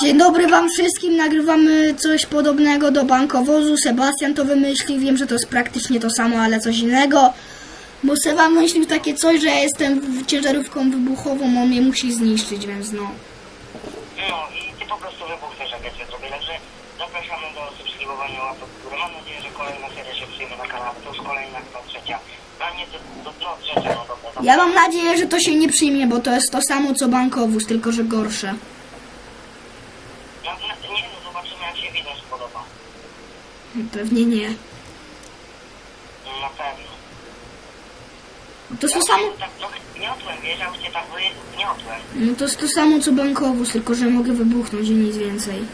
Dzień dobry wam wszystkim, nagrywamy coś podobnego do bankowozu. Sebastian to wymyślił, wiem, że to jest praktycznie to samo, ale coś innego. Bo Seba wymyślił takie coś, że ja jestem ciężarówką wybuchową, on mnie musi zniszczyć, więc no. No i ty po prostu wybuchniesz, jak ja cię zrobię. Także zapraszamy do subskrybowania łapek w górę. Mam nadzieję, że kolejna seria się przyjmie na kanale. To już kolejna, chyba trzecia. Dla mnie to, to no, trzecia, no dobra. Ja mam nadzieję, że to się nie przyjmie, bo to jest to samo co bankowóz, tylko że gorsze. No, no, nie no, zobaczymy jak się widać spodoba. Pewnie nie. No, na pewno. To jest to samo, Tak trochę gniotłem, wiesz, ja już cię tak wy- gniotłem. no to jest to samo co bankowóz, tylko że mogę wybuchnąć i nic więcej.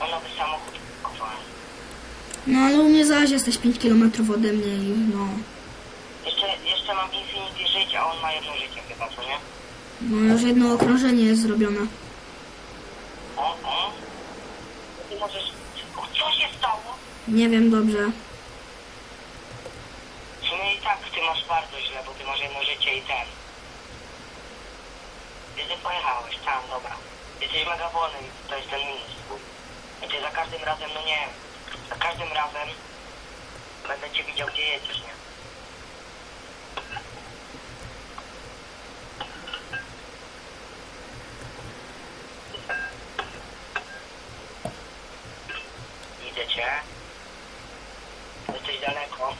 O nowy samochód kupowałem. No ale u mnie zaś jesteś 5 km ode mnie i no. Jeszcze, jeszcze mam Infinity żyć, a on ma jedno życie chyba, co nie? No już jedno okrążenie jest zrobione. O, o. Możesz... O, co się stało? Nie wiem dobrze. W sumie i tak ty masz bardzo źle, bo ty masz jedno życie i ten. Gdzie ty pojechałeś? Tam, dobra. Jesteś mega wolny i to jest ten minus twój. I ty za każdym razem, no nie za każdym razem będę cię widział, gdzie jedziesz, nie? Widzę cię. Jesteś daleko.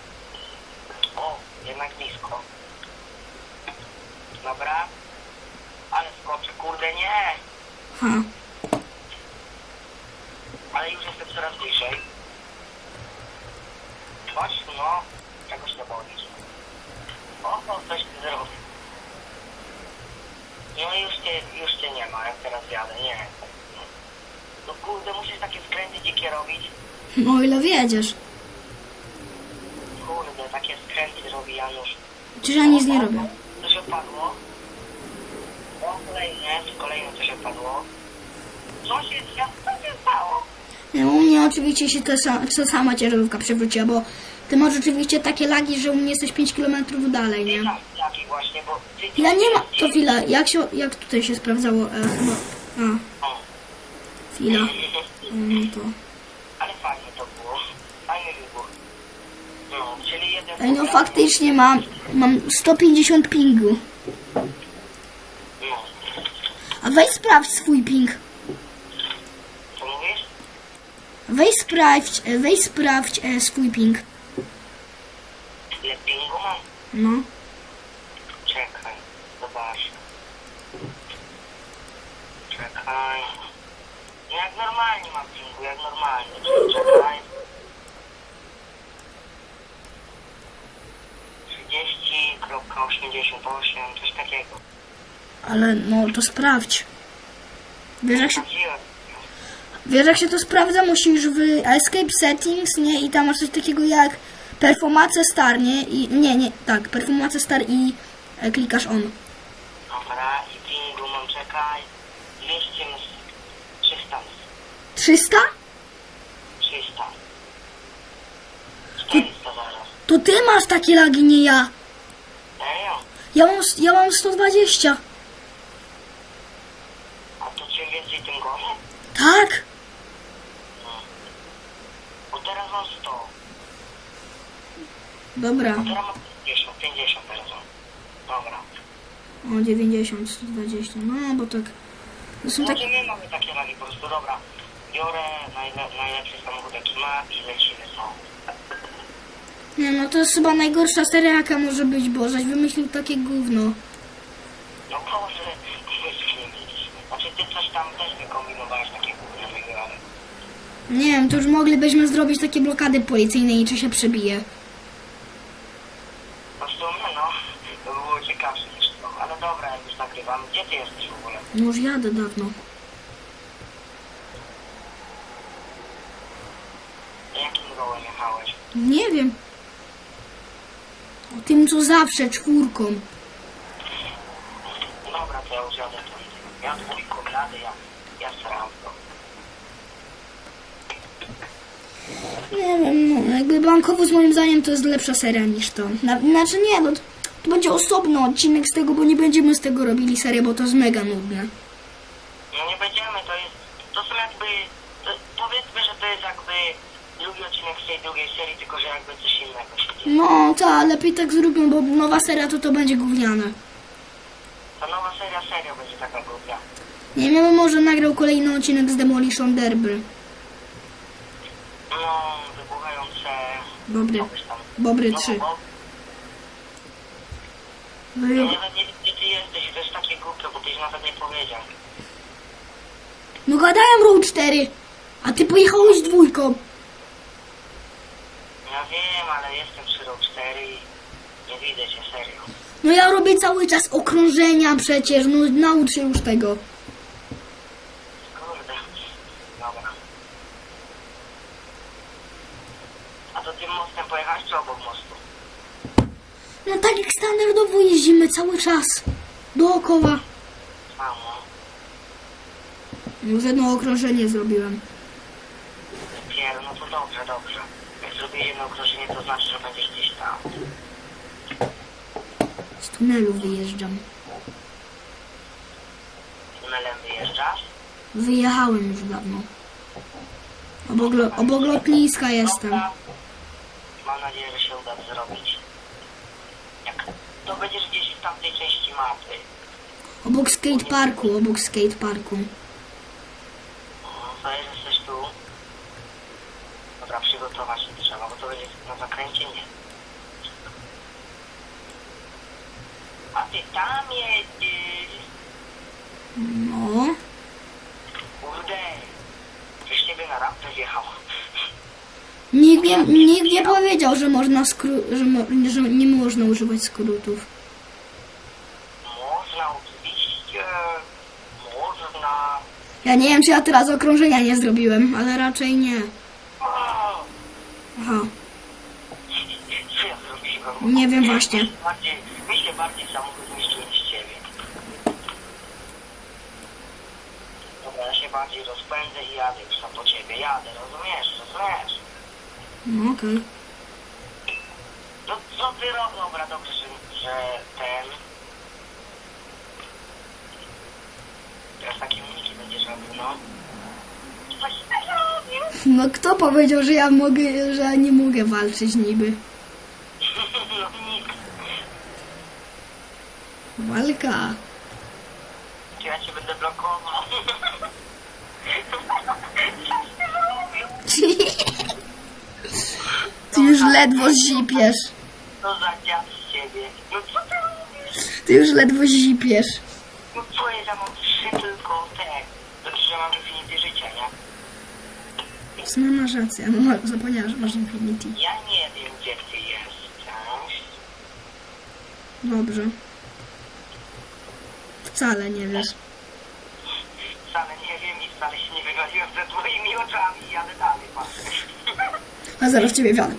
O, jednak blisko. Dobra. Ale skoczę, kurde nie! Ha. Jestem coraz bliżej. Chodź, no. Czegoś nie boisz. O, o, coś ty zrobił. No już cię, już cię nie ma, jak teraz jadę, nie. No kurde, musisz takie skręty dzikie robić. No ile wiedziesz. Kurde, takie skręty robi Janusz. Przecież ja nic nie robię. Coś odpadło. O, kolejne, kolejne coś odpadło. Co się, co się stało? Nie, u mnie oczywiście się sa- ta sama ciężarówka przewróciła, bo ty masz oczywiście takie lagi, że u mnie jesteś 5 km dalej, nie? Mam taki właśnie, bo... Ja nie ma... To chwila, jak się... Jak tutaj się sprawdzało? E, chyba... A, chwila. E, No to... Ale fajnie to było. Fajny wybuch. No, czyli jeden... Ej, no faktycznie mam... Mam 150 pingu. No, A weź sprawdź swój ping. co mówisz? Weź sprawdź... e, Weź sprawdź e, swój ping. Ile pingu mam? No. Czekaj, zobacz. Czekaj. No jak normalnie mam pingu, jak normalnie. Czekaj. 30.88, coś takiego. Ale no to sprawdź. Wiesz jak się... Wiesz jak się to sprawdza? Musisz w Escape Settings, nie? I tam masz coś takiego jak Performance Star, nie? I nie, nie, tak, Performance Star i e, klikasz on. Dobra, i pingu mam, czekaj. 200, 300, 300? 300. 400 zaraz. To ty masz takie lagi, nie ja. Serio? Ja mam, ja mam 120. A to czym więcej, tym gorzej? Tak? Bo teraz mam 100. Dobra. A teraz mam 50, 50 teraz mam. Dobra. O, 90, 120. No, bo tak... To są Może takie... my mamy takie rali po prostu, dobra. Biorę najle najlepszy samochód jaki ma i lecimy są. Nie, no to jest chyba najgorsza seria, jaka może być, bo żeś wymyślił takie gówno. No Boże, myśmy nie mieliśmy. Znaczy ty coś tam też wykombinowałeś takie gówniane ale Nie wiem, to już moglibyśmy zrobić takie blokady policyjne i czy się przebije. No w sumie no, to by było ciekawsze niż to. Ale dobra, jak już nagrywam. Gdzie ty jesteś w ogóle? No już jadę dawno. Jakim gołem jechałeś? Nie wiem. O tym, co zawsze, czwórką. Dobra, to ja już jadę tam. Ja dwójką jadę, ja, ja staram to. Nie wiem, no, jakby bankowóz moim zdaniem to jest lepsza seria niż to. Na, znaczy nie, no to, będzie osobny odcinek z tego, bo nie będziemy z tego robili serię, bo to jest mega nudne. nie będziemy, to jest, to są jakby, to, powiedzmy, że to jest jakby drugi odcinek z tej drugiej serii, tylko że jakby coś innego się dzieje. No, ta, lepiej tak zrobią, bo nowa seria to to będzie gówniane. Ta nowa seria serio będzie taka głupia. Nie wiem, może nagrał kolejny odcinek z Demolition Derby. No, wybuchające... Dobry. Kogoś tam. Bobry No, 3. bo- No Ja i- nawet nie wiem, gdzie ty jesteś, jest takie głupie, bo tyś nawet nie powiedział. No gadałem Road 4, a ty pojechałeś dwójką. Ja wiem, ale jestem przy rok 4 i nie widzę cię serio. No ja robię cały czas okrążenia przecież, no naucz się już tego. Kurde. Dobra. A to tym mostem pojechałeś czy obok mostu? No tak jak standardowo jeździmy cały czas. Dookoła. Samo. Już jedno okrążenie zrobiłem. Pier, no to dobrze, dobrze. Jak zrobię jedno okrążenie, to znaczy, że będziesz gdzieś tam. Z tunelu wyjeżdżam. Tunelem wyjeżdżasz? Wyjechałem już dawno. Obok, obok lotniska jestem. Mam nadzieję, że się uda zrobić. To będziesz gdzieś w tamtej części mapy. Obok skateparku, obok skateparku. No, to jesteś tu. Dobra, przygotować się trzeba, bo to będzie na zakręcie nie. A ty tam jedziesz. No. Kurde. Przecież ciebie na rampę wjechał. Nikt nie, nikt nie powiedział, że można skru- że, mo- że nie można używać skrótów. Można oczywiście. Można. Ja nie wiem, czy ja teraz okrążenia nie zrobiłem, ale raczej nie. Aha, Co ja zrobiłem? nie wiem właśnie. Mi się bardziej samochód niszczył niż ciebie. Dobra, ja się bardziej rozpędzę i jadę już tam po ciebie. Jadę, rozumiesz? Rozumiesz? No okej. No co ty robisz? Dobra, dobrze, że, że ten... Teraz takie uniki będziesz robił, no. Coś ty robisz? No kto powiedział, że ja mogę, że ja nie mogę walczyć niby? No nic. Walka. Ja cię będę blokował? Ty już ledwo zipiesz. Co za dziad z ciebie? No co ty robisz? Ty już ledwo zipiesz. No co ja mam trzy tylko te. Znaczy, że mam Infinity życia, nie? W sumie masz rację, no ma- zapomniałam, że masz Infinity. Ja nie wiem, gdzie ty jesteś. Dobrze. Wcale nie wiesz. Wcale nie wiem i wcale się nie wyraziłem przed twoimi oczami. Jadę dalej, patrz. A zaraz ciebie wiadę.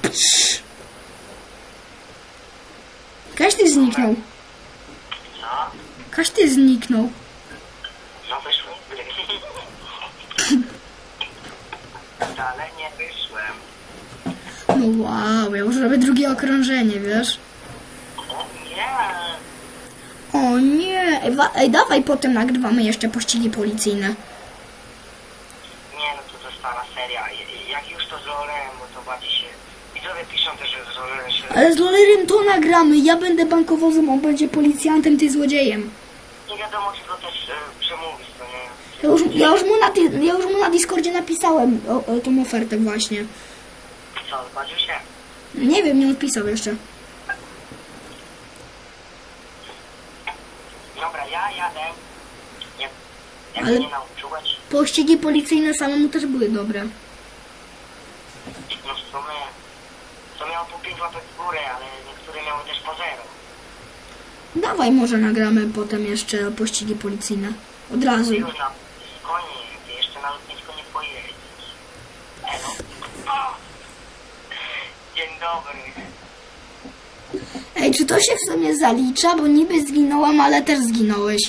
Każdy zniknął. Co? Każdy zniknął. No wyszłem. Wcale nie wyszłem. No wow, ja już robię drugie okrążenie, wiesz? O nie. O nie, ej, wa- ej dawaj potem nagrywamy jeszcze pościgi policyjne. Nie, stara seria. Jak już to z Lorem, bo to bardziej się... Widzowie piszą też, że z Lorem się... Ale z Lolerem to nagramy, ja będę bankowozem, on będzie policjantem, ty złodziejem. Nie wiadomo, czy go też e, przemówić, to nie... Ja już, ja już, mu, na, ja już mu na Discordzie napisałem o, o tą ofertę właśnie. Co, zgodził się? Nie wiem, nie odpisał jeszcze. Dobra, ja jadę. Jak, jak Ale- mnie nauczyłeś, Pościgi policyjne samemu też były dobre. no w sumie to miało po 5 łapek w górę, ale niektóre miały też po zero. Dawaj, może nagramy potem jeszcze pościgi policyjne. Od razu. Już na konie, ty jeszcze na lotnisko nie. Elo. O! Dzień dobry. Ej, czy to się w sumie zalicza? Bo niby zginąłem, ale też zginąłeś.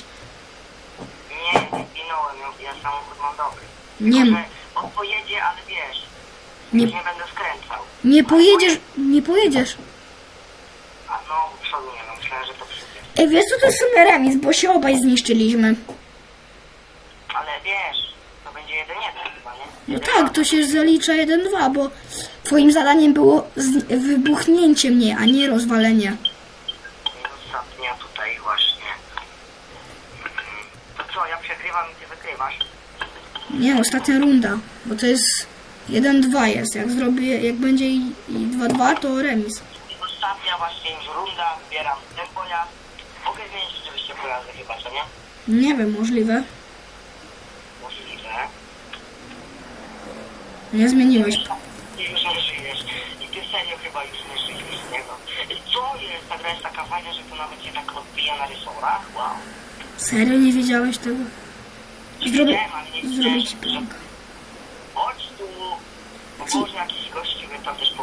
Nie, nie samochód mam dobry. Nie, Tylko, że on pojedzie, ale wiesz, Nie. nie będę skręcał. nie pojedziesz, nie pojedziesz. A no, nie mam, myślałem, że to przyjdzie. Ej, wiesz co, to jest sumie remis, bo się obaj zniszczyliśmy. Ale wiem, jeden jeden chyba, nie? No tak, to się zalicza 1-2, bo twoim zadaniem było wybuchnięcie mnie, a nie rozwalenie. Ostatnia tutaj właśnie. Mhm. To co, ja przegrywam i ty wygrywasz? Nie, ostatnia runda, bo to jest 1-2 jest. Jak zrobię, jak będzie i i 2-2, to remis. Ostatnia właśnie już runda, wybieram ten pojazd. Mogę zmienić rzeczywiście pojazdy chyba, co nie? Nie wiem, możliwe. Możliwe. Nie zmieniłeś. I już nie żyjesz. I ty serio chyba już nie żyjesz z niego. I co jest? Ta gra jest taka fajna, że to nawet się tak odbija na rysorach? Wow. Serio nie wiedziałeś tego? Zrobię, zrobię ci prank. Chodź tu. O Boże, jakiś gościu mnie tam też.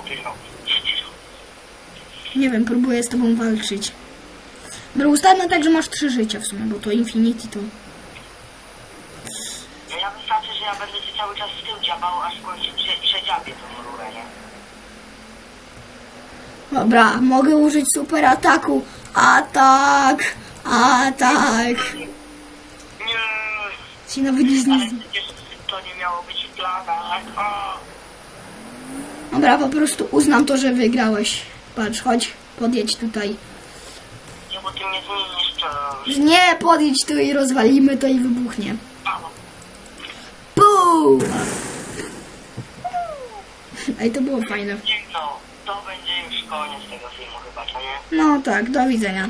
Nie wiem, próbuję z tobą walczyć. Dobra, ustalmy tak, że masz trzy życia w sumie, bo to Infinity to... No ja wystarczy, że ja będę ci cały czas z tyłu dziabał, aż w końcu prze, przedziabię tą rurę, nie? Dobra, mogę użyć super ataku. Atak! Atak! Nie, Ci nawet nic nie... przecież to nie miało być w planach. O, Dobra, po prostu uznam to, że wygrałeś. Patrz, chodź, podjedź tutaj. nie, bo ty mnie to. Nie, podjedź tu i rozwalimy to i wybuchnie. Puu! Ej, to było fajne. No, to będzie już koniec tego filmu chyba, co nie? No tak, do widzenia.